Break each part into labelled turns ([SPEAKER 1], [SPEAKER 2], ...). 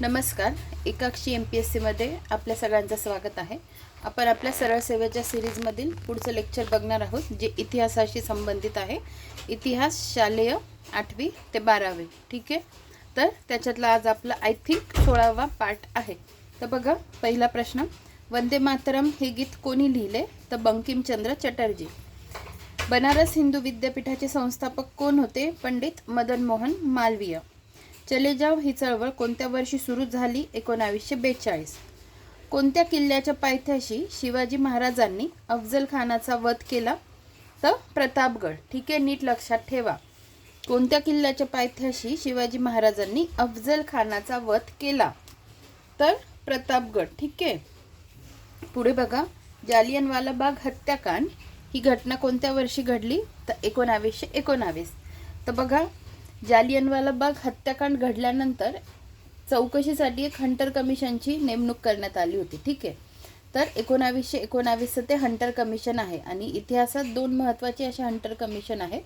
[SPEAKER 1] नमस्कार. एकाक्षी M P S सीमध्ये आपल्या सगळ्यांचं स्वागत आहे. आपण आपल्या सरळ सेवेच्या सिरीजमधील पुढचं लेक्चर बघणार आहोत जे इतिहासाशी संबंधित आहे. इतिहास शालेय आठवी ते बारावी ठीक आहे? तर त्याच्यातला आज आपला आय थिंक सोळावा पार्ट आहे. तर बघा पहिला प्रश्न. वंदे मातरम हे गीत कोणी लिहिले? तर बंकिमचंद्र चटर्जी. बनारस हिंदू विद्यापीठाचे संस्थापक कोण होते? पंडित मदन मोहन मालवीय. चले जाव ही चळवळ कोणत्या वर्षी सुरू झाली? एकोणावीसशे बेचाळीस. कोणत्या किल्ल्याच्या पायथ्याशी शिवाजी महाराजांनी अफजल खानाचा वध केला? तर प्रतापगड. ठीक आहे नीट लक्षात ठेवा. कोणत्या किल्ल्याच्या पायथ्याशी शिवाजी महाराजांनी अफजल खानाचा वध केला? तर प्रतापगड. ठीक आहे. पुढे बघा. जालियनवाला बाग हत्याकांड. ही घटना कोणत्या वर्षी घडली? तर एकोणावीसशे एकोणावीस. तर बघा जालियनवाला बाग हत्याकांड घडल्यानंतर चौकशीसाठी एक हंटर कमिशनची नेमणूक करण्यात आली होती. ठीक आहे? तर एकोणावीसशे एकोणावीसचं ते हंटर कमिशन आहे आणि इतिहासात दोन महत्त्वाचे असे हंटर कमिशन आहेत.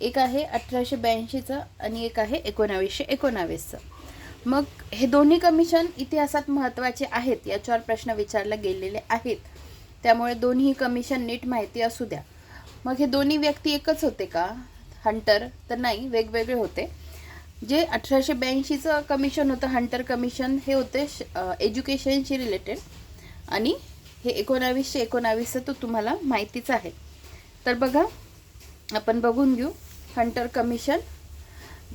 [SPEAKER 1] एक आहे अठराशे ब्याऐंशीचं आणि एक आहे एकोणावीसशे एकोणावीसचं. मग हे दोन्ही कमिशन इतिहासात महत्त्वाचे आहेत याच्यावर प्रश्न विचारले गेलेले आहेत. त्यामुळे दोन्ही कमिशन नीट माहिती असू द्या. मग हे दोन्ही व्यक्ती एकच होते का? हंटर तर नाही वेगवेगळे होते. जे अठराशे ब्याऐंशीचं कमिशन होतं हंटर कमिशन हे होते एज्युकेशनशी रिलेटेड आणि हे एकोणावीसशे एकोणावीसचं तो तुम्हाला माहितीच आहे. तर बघा आपण बघून घेऊ. Hunter commission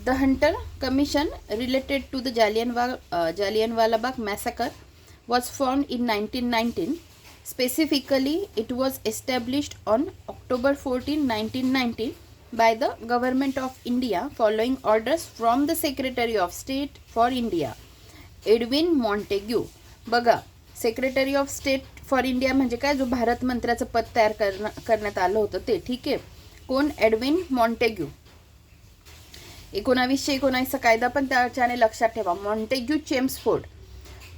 [SPEAKER 1] the Hunter commission related to the जालियनवाल Jallianwala Bagh massacre was formed in 1919. Specifically, it was established on October 14, 1919 by the Government of India following orders from the Secretary of State for India, Edwin Montagu बघा secretary of state for India म्हणजे काय? जो भारत मंत्र्याचं पद तयार करण करण्यात आलं होतं ते ठीक आहे? कोण? एडविन मॉन्टेग्यू एकोणावीसशे एकोणावीसचा कायदा पण त्याच्याने लक्षात ठेवा. मॉन्टेग्यू चेम्सफोर्ड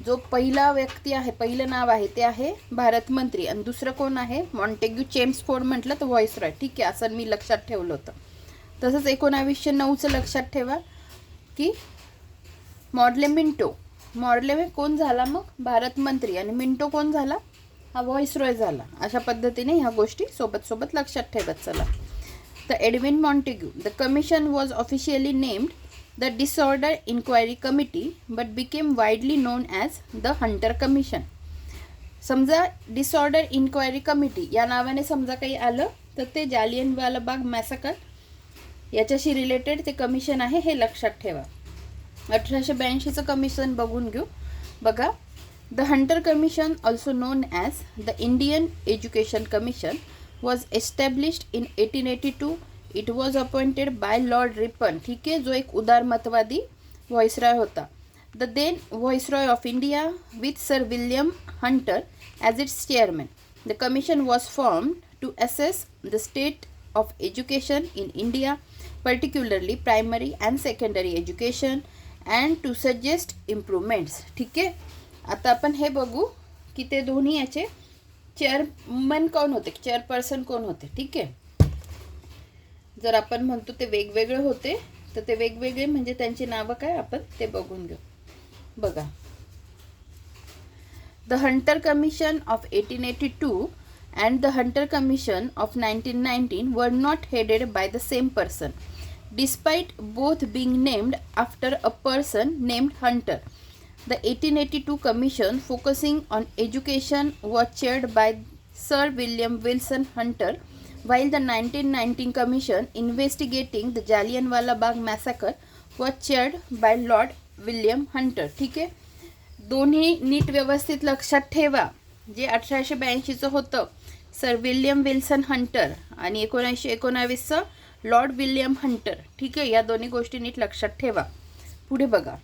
[SPEAKER 1] जो पहिला व्यक्ती आहे पहिलं नाव आहे ते आहे भारत मंत्री. आणि दुसरं कोण आहे? मॉन्टेग्यू चेम्सफोर्ड म्हटलं तर व्हॉइस रॉय ठीक आहे असं मी लक्षात ठेवलं होतं. तसंच एकोणावीसशे नऊचं लक्षात ठेवा की मॉडले मिंटो. मॉडले कोण झाला मग? भारत मंत्री. आणि मिंटो कोण झाला? हा व्हॉइस रॉय झाला. अशा पद्धतीने ह्या गोष्टी सोबत सोबत लक्षात ठेवत चला. तर Edwin Montagu the commission was officially named the Disorder Inquiry Committee but became widely known as the Hunter Commission. समजा डिसऑर्डर इन्क्वायरी कमिटी या नावाने समजा काही आलं तर ते जालियनवाला बाग मॅसकर याच्याशी रिलेटेड ते कमिशन आहे हे लक्षात ठेवा अठराशे ब्याऐंशीचं कमिशन बघून घेऊ बघा the Hunter commission also known as the Indian education commission was established in eighteen eighty two it was appointed by lord Ripon ठीक आहे? जो एक उदारमतवादी व्हॉइसरॉय होता. The then viceroy of India with sir William Hunter as its chairman the commission was form to assess the state of education in India particularly primary and secondary education and to suggest improvements ठीक आहे? आता आपण हे बघू की ते दोन्ही याचे चेअरमन कोण होते? चेअरपर्सन कोण होते? ठीक आहे? जर आपण म्हणतो ते वेगवेगळे होते तर ते वेगवेगळे म्हणजे त्यांची नावं काय आपण ते बघून घेऊ. बघा. The Hunter commission of eighteen eighty two and the Hunter commission of nineteen nineteen were not headed by the same person despite both being named after a person named Hunter the eighteen eighty two commission focusing on education was chaired by sir William Wilson Hunter while the 1919 Commission, investigating the Jallianwala Bagh massacre, was chaired by Lord William Hunter. ठीक आहे? दोन्ही नीट व्यवस्थित लक्षात ठेवा. जे अठराशे ब्याऐंशीचं होतं sir William Wilson Hunter आणि एकोणीसशे एकोणावीसचं लॉर्ड विल्यम हंटर ठीक आहे? या दोन्ही गोष्टी नीट लक्षात ठेवा. पुढे बघा.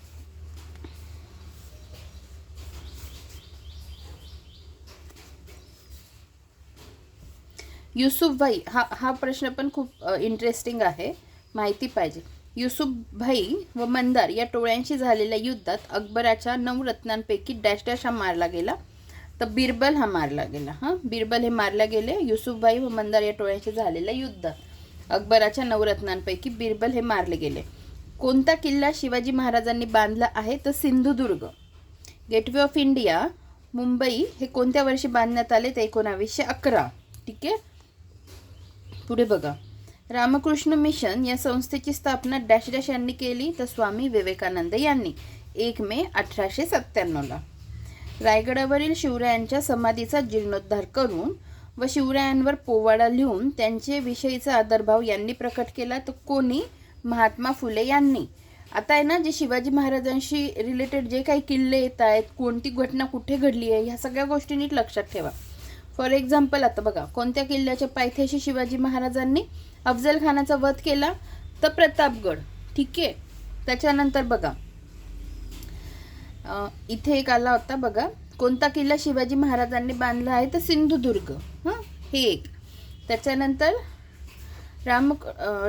[SPEAKER 1] युसुफभाई हा हा प्रश्न पण खूप इंटरेस्टिंग आहे. माहिती पाहिजे. युसुफभाई व मंदार या टोळ्यांशी झालेल्या युद्धात अकबराच्या नऊ रत्नांपैकी डॅश डॅश हा मारला गेला. तर बिरबल हा मारला गेला हां? बिरबल हे मारला गेले युसुफभाई व मंदार या टोळ्यांशी झालेल्या युद्धात. अकबराच्या नऊ रत्नांपैकी बिरबल हे मारले गेले. कोणता किल्ला शिवाजी महाराजांनी बांधला आहे? तर Sindhudurg. Gateway of India Mumbai हे कोणत्या वर्षी बांधण्यात आले? ते एकोणावीसशे अकरा. ठीक आहे? पुढे बघा. रामकृष्ण मिशन या संस्थेची स्थापना डॅश डॅश यांनी केली तर स्वामी विवेकानंद यांनी. एक मे अठराशे सत्त्याण्णवला. रायगडावरील शिवरायांच्या समाधीचा जीर्णोद्धार करून व शिवरायांवर पोवाडा लिहून त्यांचे विषयीचा आदरभाव यांनी प्रकट केला तर कोणी? महात्मा फुले यांनी. आता आहे ना जे शिवाजी महाराजांशी रिलेटेड जे काही किल्ले येत आहेत कोणती घटना कुठे घडली आहे ह्या सगळ्या गोष्टी नीट लक्षात ठेवा. फॉर एक्झाम्पल आता बघा कोणत्या किल्ल्याच्या पायथ्याशी शिवाजी महाराजांनी अफजल खानाचा वध केला? तर प्रतापगड. ठीक आहे? त्याच्यानंतर बघा. इथे एक आला होता बघा. कोणता किल्ला शिवाजी महाराजांनी बांधला आहे? तर सिंधुदुर्ग. हां? हे एक. त्याच्यानंतर राम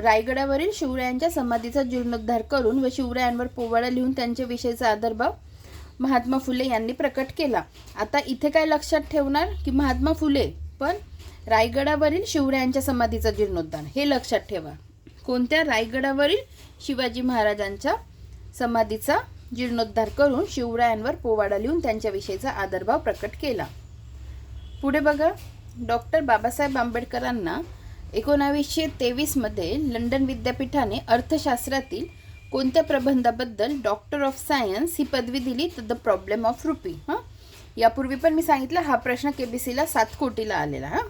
[SPEAKER 1] रायगडावरील शिवरायांच्या समाधीचा जीर्णोद्धार करून व शिवरायांवर पोवाडा लिहून त्यांच्या विषयीचा आदरभाव महात्मा फुले यांनी प्रकट केला. आता इथे काय लक्षात ठेवणार की महात्मा फुले पण रायगडावरील शिवरायांच्या समाधीचा जीर्णोद्धार. हे लक्षात ठेवा. कोणत्या रायगडावरील शिवाजी महाराजांच्या समाधीचा जीर्णोद्धार करून शिवरायांवर पोवाडा लिहून त्यांच्याविषयीचा आदरभाव प्रकट केला? पुढे बघा. डॉक्टर बाबासाहेब आंबेडकरांना एकोणावीसशे तेवीसमध्ये लंडन विद्यापीठाने अर्थशास्त्रातील कोणत्या प्रबंधाबद्दल डॉक्टर ऑफ सायन्स ही पदवी दिली तर द प्रॉब्लेम ऑफ रुपी हां? यापूर्वी पण मी सांगितलं हा प्रश्न के बी सीला सात कोटीला आलेला हां?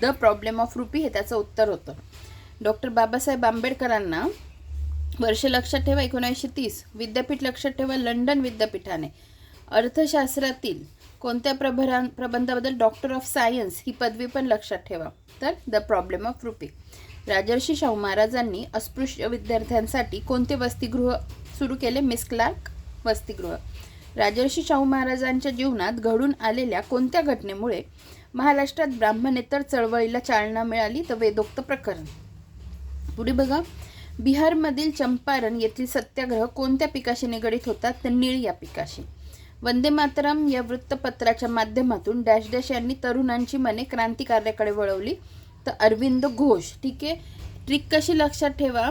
[SPEAKER 1] द प्रॉब्लेम ऑफ रुपी हे त्याचं उत्तर होतं. डॉक्टर बाबासाहेब आंबेडकरांना वर्ष लक्षात ठेवा एकोणीसशे तीस. विद्यापीठ लक्षात ठेवा लंडन विद्यापीठाने. अर्थशास्त्रातील कोणत्या प्रभरा प्रबंधाबद्दल डॉक्टर ऑफ सायन्स ही पदवी पण लक्षात ठेवा. तर the problem of rupee Rajarshi Shahu महाराजांनी अस्पृश्य विद्यार्थ्यांसाठी कोणते वसतिगृह सुरू केले? मिस क्लार्क वसतिगृह. राजर्षी शाहू महाराजांच्या जीवनात घडून आलेल्या कोणत्या घटनेमुळे महाराष्ट्रात ब्राह्मणेतर चळवळीला चालना मिळाली? तर वेदोक्त प्रकरण. पुढे बघा. बिहारमधील चंपारण येथील सत्याग्रह कोणत्या पिकाशी निगडीत होता? तर नीळ या पिकाशी. वंदे मातरम या वृत्तपत्राच्या माध्यमातून डॅश डॅश यांनी तरुणांची मने क्रांतिकार्याकडे वळवली. तर अरविंद घोष. ठीक आहे? ट्रिक कशी लक्षात ठेवा?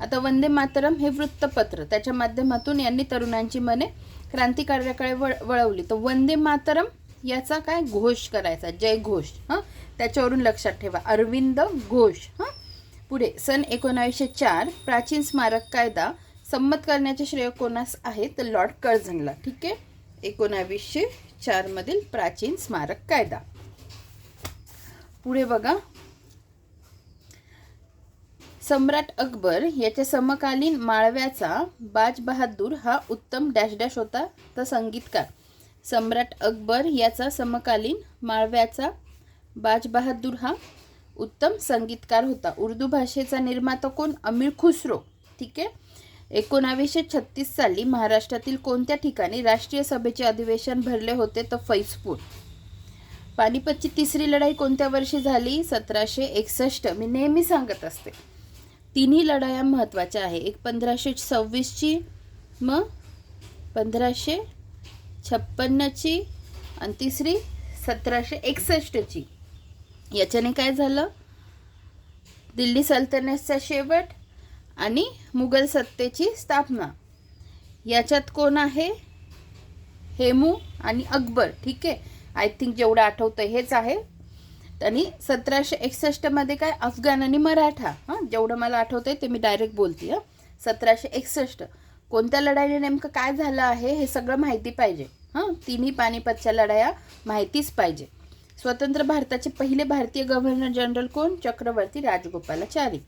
[SPEAKER 1] आता वंदे मातरम हे वृत्तपत्र. त्याच्या माध्यमातून यांनी तरुणांची मने क्रांतिकार्याकडे वळ वळवली. तर वंदे मातरम याचा काय घोष करायचा? जय घोष. हां? त्याच्यावरून लक्षात ठेवा. अरविंद घोष. हां? पुढे सन एकोणावीसशे चार प्राचीन स्मारक कायदा संमत करण्याचे श्रेय कोणास आहे? तर लॉर्ड कर्झनला ठीक आहे? एकोणावीसशे चारमधील प्राचीन स्मारक कायदा. पुढे बघा. सम्राट अकबर याच्या समकालीन माळव्याचा बाज बहादूर हा उत्तम डॅश डॅश होता तर संगीतकार. सम्राट अकबर याचा समकालीन माळव्याचा बाज बहादूर हा उत्तम संगीतकार होता. उर्दू भाषेचा निर्माता कोण? अमीर खुसरो. ठीक आहे? एकोणावीसशे छत्तीस साली महाराष्ट्रातील कोणत्या ठिकाणी राष्ट्रीय सभेचे अधिवेशन भरले होते? तर फैजपूर. पानिपतची तिसरी लढाई कोणत्या वर्षी झाली? सतराशे एकसष्ट. मी नेहमी सांगत असते. तिन्ही लढाया महत्त्वाच्या आहे. एक पंधराशे सव्वीसची मग पंधराशे छप्पन्नची आणि तिसरी सतराशे एकसष्टची. याच्याने काय झालं? दिल्ली सल्तनतचा शेवट आणि मुघल सत्तेची स्थापना. याच्यात कोण आहे? हेमू आणि अकबर. ठीक आहे? आय थिंक जेवढं आठवतं हेच आहे. आणि सतराशे एकसष्टमध्ये काय अफगाण आणि मराठा हां जेवढं मला आठवतं आहे ते मी डायरेक्ट बोलते हां. सतराशे एकसष्ट कोणत्या लढाईने नेमकं काय झालं आहे हे सगळं माहिती पाहिजे हां. तिन्ही पानिपतच्या लढाया माहितीच पाहिजे. स्वतंत्र भारताचे पहिले भारतीय गव्हर्नर जनरल कोण? चक्रवर्ती राजगोपालाचारी.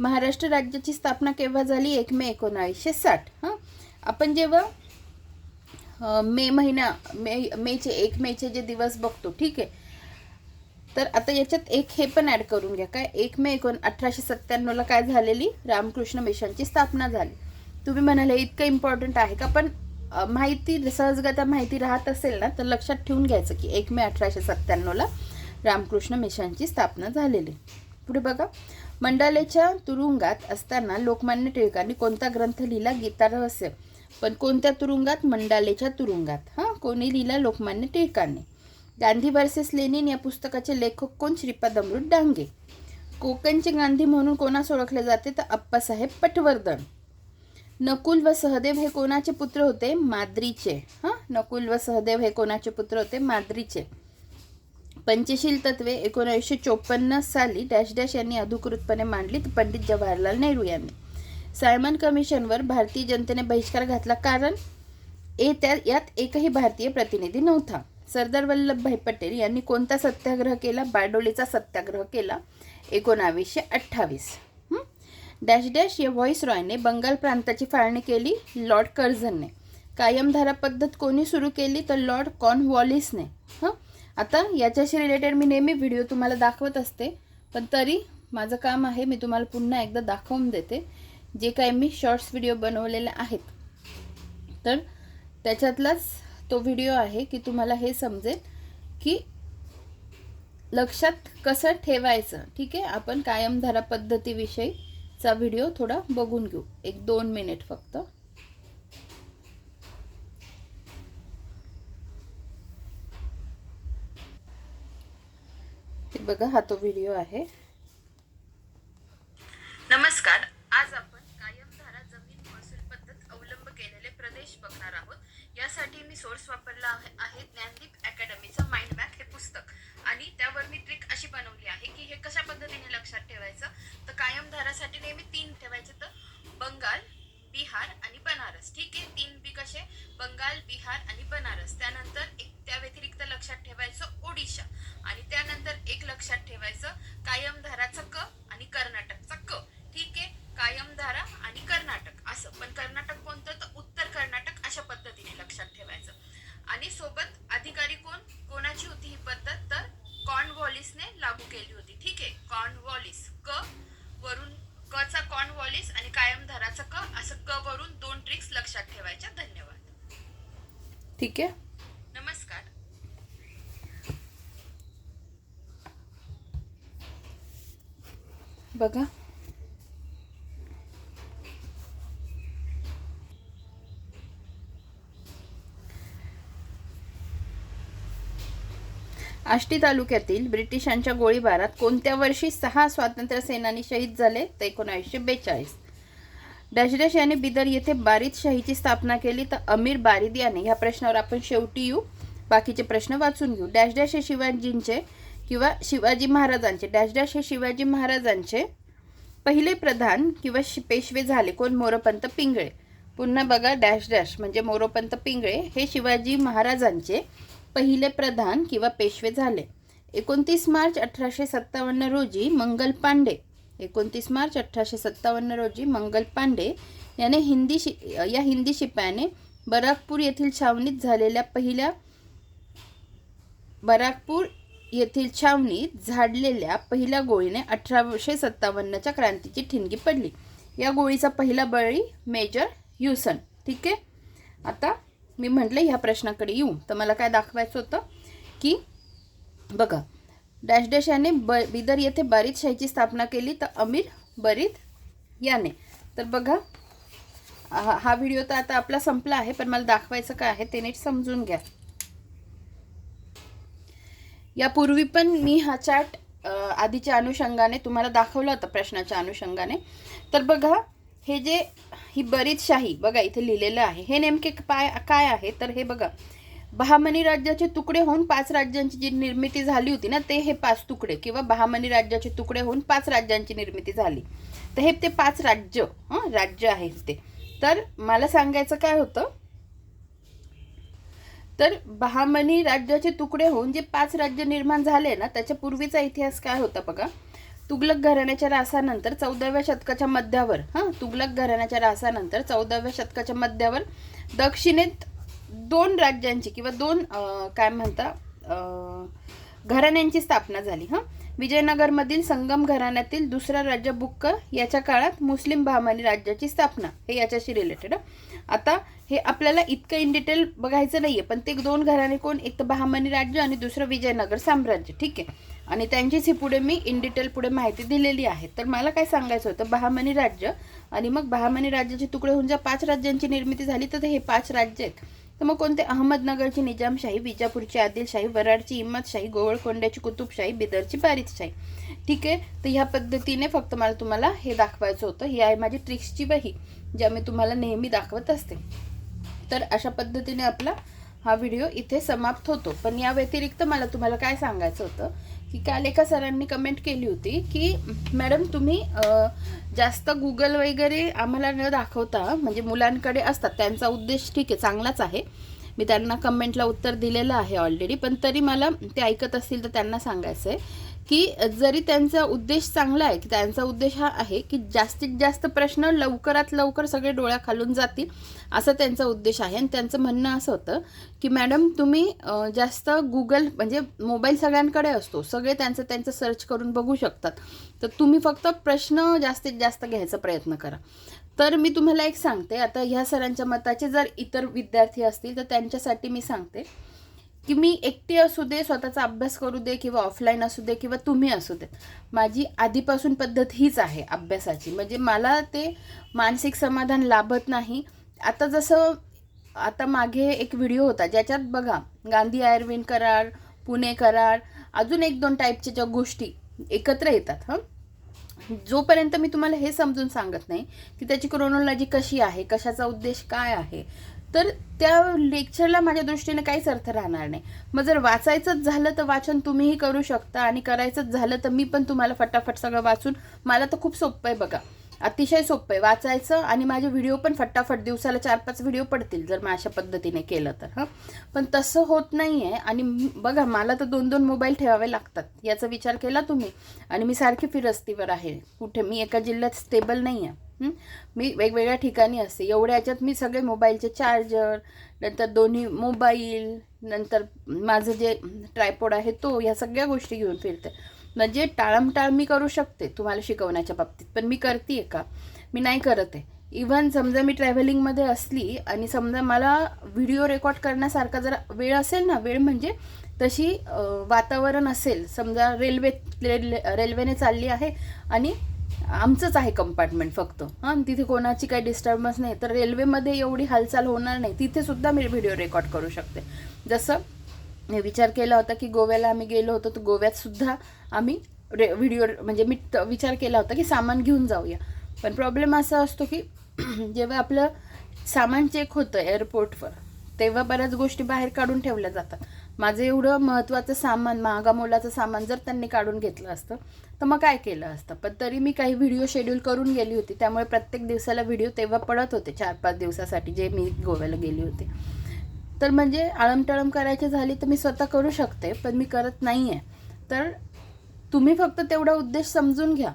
[SPEAKER 1] महाराष्ट्र राज्याची स्थापना केव्हा झाली? एक मे एकोणावीसशे साठ हां. आपण जेव्हा मे महिना मे मेचे एक मेचे जे दिवस बघतो ठीक आहे? तर आता याच्यात एक हे पण ॲड करून घ्या. काय? एक मे एकोण अठराशे सत्त्याण्णवला काय झालेली? रामकृष्ण मिशनची स्थापना झाली. तुम्ही म्हणाले इतकं इम्पॉर्टंट आहे का? पण माहिती सहजगता माहिती राहत असेल ना तर लक्षात ठेवून घ्यायचं की एक मे अठराशे सत्त्याण्णवला रामकृष्ण मिशनची स्थापना झालेली. पुढे बघा. मंडालेच्या तुरुंगात असताना लोकमान्य टिळकांनी कोणता ग्रंथ लिहिला? गीतारहस्य पण कोणत्या तुरुंगात? मंडालेच्या तुरुंगात. हां? कोणी लिहिला? लोकमान्य टिळकांनी. गांधी वर्सेस लेनिन या पुस्तकाचे लेखक कोण? श्रीपाद अमृत डांगे. कोकणचे गांधी म्हणून कोणास ओळखले जाते? तर अप्पासाहेब पटवर्धन. नकुल व सहदेव हे कोणाचे पुत्र होते? माद्रीचे. हां? नकुल व सहदेव हे कोणाचे पुत्र होते? माद्रीचे. पंचशील तत्वे एकोणीसशे चोपन्न साली डॅश डॅश यांनी अधिकृतपणे मांडली तर पंडित जवाहरलाल नेहरू यांनी. सायमन कमिशनवर भारतीय जनतेने बहिष्कार घातला कारण ए त्या यात एकही भारतीय प्रतिनिधी नव्हता. सरदार वल्लभभाई पटेल यांनी कोणता सत्याग्रह केला? बारडोलीचा सत्याग्रह केला एकोणावीसशे अठ्ठावीस. डॅश डॅश या व्हॉइस रॉयने बंगाल प्रांताची फाळणी केली लॉर्ड कर्झनने. कायमधारा पद्धत कोणी सुरू केली तर लॉर्ड कॉन वॉलिसने हं? आता याच्याशी रिलेटेड मी नेहमी व्हिडिओ तुम्हाला दाखवत असते पण तरी माझं काम आहे मी तुम्हाला पुन्हा एकदा दाखवून देते. जे काही मी शॉर्ट्स व्हिडिओ बनवलेले आहेत. तर त्याच्यातलाच तो व्हिडिओ आहे की तुम्हाला हे समजेल की लक्षात कसं ठेवायचं. ठीक आहे? आपण कायमधारा पद्धतीविषयीचा व्हिडिओ थोडा बघून घेऊ. एक दोन मिनिट फक्त. बघा हा तो व्हिडिओ आहे नमस्कार आज आपण कायमधारा जमीन महसूल पद्धत अवलंब केलेले प्रदेश बघणार आहोत यासाठी मी सोर्स वापरला आहे आहे ज्ञानदीप अकॅडमीचं माइंड मॅप हे पुस्तक आणि त्यावर मी ट्रिक अशी बनवली आहे की हे कशा पद्धतीने लक्षात ठेवायचं तर कायमधारासाठी नेहमी तीन ठेवायचे तर बंगाल बिहार आणि बनारस ठीक आहे तीन बी कसे बंगाल बिहार आणि बनारस त्यानंतर एक त्या व्यतिरिक्त लक्षात ठेवायचं ओडिशा आणि त्यानंतर एक लक्षात ठेवायचं. कायमधाराचा क आणि कर्नाटकचा क. ठीक आहे? कायमधारा आणि कर्नाटक. असं. पण कर्नाटक कोणतं? तर उत्तर कर्नाटक अशा पद्धतीने लक्षात ठेवायचं. आणि सोबत अधिकारी कोण? कोणाची होती ही पद्धत? तर कॉर्नवॉलिसने लागू केली होती. ठीक आहे? कॉर्नवॉलिस क वरून क चा कॉर्नवॉलिस आणि कायमधाराचा क असं क वरून दोन ट्रिक्स लक्षात ठेवायच्या. धन्यवाद. ठीक आहे नमस्कार बघा. आष्टी तालुक्यातील ब्रिटिशांच्या गोळीबारात कोणत्या वर्षी सहा स्वातंत्र्य सेनानी शहीद झाले? तर एकोणावीसशे बेचाळीस. डॅश डॅश याने बिदर येथे बारीद शाहीची स्थापना केली. तर अमीर बारीद याने ह्या प्रश्नावर आपण शेवटी येऊ. बाकीचे प्रश्न वाचून घेऊ. डॅश डॅश हे शिवाजींचे किंवा शिवाजी महाराजांचे डॅश डॅश हे शिवाजी महाराजांचे पहिले प्रधान किंवा शि- पेशवे झाले. कोण? मोरोपंत पिंगळे. पुन्हा बघा डॅश डॅश म्हणजे मोरोपंत पिंगळे हे शिवाजी महाराजांचे पहिले प्रधान किंवा पेशवे झाले. एकोणतीस मार्च अठराशे सत्तावन्न रोजी मंगल पांडे एकोणतीस मार्च अठराशे सत्तावन्न रोजी मंगल पांडे याने हिंदी शि या हिंदी शिपायाने बराकपूर येथील छावणीत झालेल्या पहिल्या बराकपूर येथील छावणीत झाडलेल्या पहिल्या गोळीने अठराशे सत्तावन्नच्या क्रांतीची ठिणगी पडली. या गोळीचा पहिला बळी मेजर युसन ठीक आहे? आता मी म्हटलं ह्या प्रश्नाकडे येऊ. तर मला काय दाखवायचं होतं की बघा डॅश डॅश याने ब बिदर येथे बरीत शाहीची स्थापना केली तर अमीर बरीत याने. तर बघा हा हा व्हिडिओ तर आता आपला संपला आहे पण मला दाखवायचं काय आहे ते नीट समजून घ्या. यापूर्वी पण मी हा चार्ट आधीच्या अनुषंगाने तुम्हाला दाखवला होता प्रश्नाच्या अनुषंगाने. तर बघा हे जे ही बरीच शाही बघा इथे लिहिलेलं आहे. हे नेमके पाय काय आहे? तर हे बघा बहामनी राज्याचे तुकडे होऊन पाच राज्यांची जी निर्मिती झाली होती ना ते हे पाच तुकडे किंवा बहामनी राज्याचे तुकडे होऊन पाच राज्यांची निर्मिती झाली. तर हे ते पाच राज्य हं राज्य आहेत ते. तर मला सांगायचं काय होतं तर बहामनी राज्याचे तुकडे होऊन जे पाच राज्य निर्माण झाले ना त्याच्या पूर्वीचा इतिहास काय होता बघा? तुगलक घराण्याच्या रासानंतर चौदाव्या शतकाच्या मध्यावर हां तुगलक घराण्याच्या रासानंतर चौदाव्या शतकाच्या मध्यावर दक्षिणेत दोन राज्यांची किंवा दोन काय म्हणता घराण्यांची स्थापना झाली हां. विजयनगरमधील संगम घराण्यातील दुसरा राज्य बुक्क याच्या काळात मुस्लिम बहामनी राज्याची स्थापना. हे याच्याशी रिलेटेड आता हे आपल्याला इतकं इन डिटेल बघायचं नाहीये पण ते दोन घराणे कोण? एक तर बहामनी राज्य आणि दुसरं विजयनगर साम्राज्य. ठीक आहे? आणि त्यांचीच ही पुढे मी इन डिटेल पुढे माहिती दिलेली आहे. तर मला काय सांगायचं होतं? बहामनी राज्य आणि मग बहामनी राज्याचे तुकडे होऊन ज्या पाच राज्यांची निर्मिती झाली तर हे पाच राज्य आहेत. तर मग कोणते? अहमदनगरची निजामशाही विजापूरची आदिलशाही वराडची हिम्मतशाही गोवळकोंड्याची कुतुबशाही बिदरची बारितशाही ठीक आहे? तर ह्या पद्धतीने फक्त मला तुम्हाला हे दाखवायचं होतं. ही आहे माझी ट्रिक्सची वही ज्या मी तुम्हाला नेहमी दाखवत असते. तर अशा पद्धतीने आपला हा व्हिडिओ इथे समाप्त होतो. पण या व्यतिरिक्त मला तुम्हाला काय सांगायचं होतं की काल एका सरांनी कमेंट केली होती की मॅडम तुम्ही जास्त गुगल वगैरे आम्हाला न दाखवता म्हणजे मुलांकडे असतात त्यांचा उद्देश ठीक आहे चांगलाच आहे. मी त्यांना कमेंटला उत्तर दिलेलं आहे ऑलरेडी पण तरी मला ते ऐकत असतील तर त्यांना सांगायचं आहे की जरी त्यांचा उद्देश चांगला आहे की त्यांचा उद्देश हा आहे की जास्तीत जास्त प्रश्न लवकरात लवकर सगळे डोळ्या खालून जातील असा त्यांचा उद्देश आहे. आणि त्यांचं म्हणणं असं होतं की मॅडम तुम्ही जास्त गुगल म्हणजे मोबाईल सगळ्यांकडे असतो. सगळे त्यांचं त्यांचं सर्च करून बघू शकतात. तर तुम्ही फक्त प्रश्न जास्तीत जास्त घ्यायचा प्रयत्न करा. तर मी तुम्हाला एक सांगते. आता ह्या सरांच्या मताचे जर इतर विद्यार्थी असतील तर त्यांच्यासाठी मी सांगते की मी एकटी असू दे स्वतःचा अभ्यास करू दे किंवा ऑफलाईन असू दे किंवा तुम्ही असू देत माझी आधीपासून पद्धत हीच आहे अभ्यासाची. म्हणजे मला ते मानसिक समाधान लाभत नाही. आता जसं आता मागे एक व्हिडिओ होता ज्याच्यात बघा गांधी आयुर्वेद करार पुणे करार अजून एक दोन टाईपच्या ज्या गोष्टी एकत्र येतात हां. जोपर्यंत मी तुम्हाला हे समजून सांगत नाही की त्याची क्रोनॉलॉजी कशी आहे कशाचा उद्देश काय आहे तर त्या लेक्चरला माझ्या दृष्टीने काहीच अर्थ राहणार नाही. मग जर वाचायचंच झालं तर वाचन तुम्हीही करू शकता आणि करायचंच झालं तर मी पण तुम्हाला फटाफट सगळं वाचून मला तर खूप सोपं आहे बघा. अतिशय सोपं आहे. वाचायचं आणि माझे व्हिडिओ पण फटाफट दिवसाला चार पाच व्हिडिओ पडतील जर मी अशा पद्धतीने केलं तर. हां? पण तसं होत नाही आहे आणि बघा मला तर दोन दोन मोबाईल ठेवावे लागतात. याचा विचार केला तुम्ही आणि मी सारखी फिरस्तीवर आहे. कुठे मी एका जिल्ह्यात स्टेबल नाही आहे मी वेगवेगळ्या ठिकाणी असते. एवढ्या याच्यात मी सगळे मोबाईलचे चार्जर नंतर दोन्ही मोबाईल नंतर माझं जे ट्रायपॉड आहे तो ह्या सगळ्या गोष्टी घेऊन फिरते. म्हणजे टाळमटाळ मी करू शकते तुम्हाला शिकवण्याच्या बाबतीत पण मी करते आहे का? मी नाही करत आहे. इव्हन समजा मी ट्रॅव्हलिंगमध्ये असली आणि समजा मला व्हिडिओ रेकॉर्ड करण्यासारखा जर वेळ असेल ना वेळ म्हणजे तशी वातावरण असेल. समजा रेल्वे रेल्वेने चालली आहे आणि आमचंच आहे कंपार्टमेंट फक्त. हां तिथे कोणाची काही डिस्टर्बन्स नाही तर रेल्वेमध्ये एवढी हालचाल होणार नाही. तिथे सुद्धा मी व्हिडिओ रेकॉर्ड करू शकते. जसं मी विचार केला होता की गोव्याला आम्ही गेलो होतो तर गोव्यात सुद्धा आम्ही रे व्हिडिओ म्हणजे मी त- विचार केला होता की सामान घेऊन जाऊया. पण प्रॉब्लेम असा असतो की जेव्हा आपलं सामान चेक होतं एअरपोर्टवर तेव्हा बऱ्याच गोष्टी बाहेर काढून ठेवल्या जातात. माझं एवढं महत्त्वाचं सामान महागामोलाचं सामान जर त्यांनी काढून घेतलं असतं तर मग काय केलं असतं? पण तरी मी काही व्हिडिओ शेड्यूल करून गेली होती. त्यामुळे प्रत्येक दिवसाला व्हिडिओ तेव्हा पडत होते चार पाच दिवसासाठी जे मी गोव्याला गेली होती. तर म्हणजे आळमटळम करायची झाली तर मी स्वतः करू शकते पण मी करत नाही आहे तर तुम्ही फक्त तेवढा उद्देश समजून घ्या.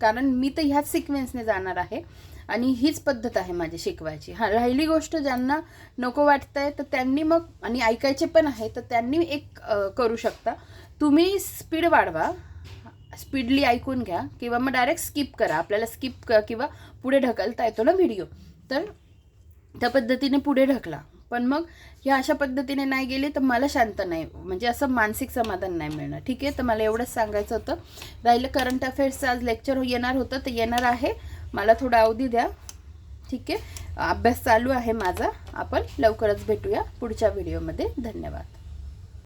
[SPEAKER 1] कारण मी तर ह्याच सिक्वेन्सने जाणार आहे. आणि हीच पद्धत आहे माझी शिकवायची. हा राहिली गोष्ट ज्यांना नको वाटतंय तर त्यांनी मग आणि ऐकायचे पण आहे तर त्यांनी एक करू शकता. तुम्ही स्पीड वाढवा. स्पीडली ऐकून घ्या किंवा मग डायरेक्ट स्किप करा. आपल्याला स्किप किंवा पुढे ढकलता येतो ना व्हिडिओ. तर त्या पद्धतीने पुढे ढकला. पण मग ह्या अशा पद्धतीने नाही गेले तर मला शांत नाही म्हणजे असं मानसिक समाधान नाही मिळणार. ठीक आहे? तर मला एवढंच सांगायचं होतं. राहिलं करंट अफेअर्सचं आज लेक्चर येणार होतं तर येणार आहे. मला थोडा अवधी द्या. ठीक आहे? अभ्यास चालू आहे माझा. आपण लवकरच भेटूया पुढच्या व्हिडिओमध्ये. धन्यवाद.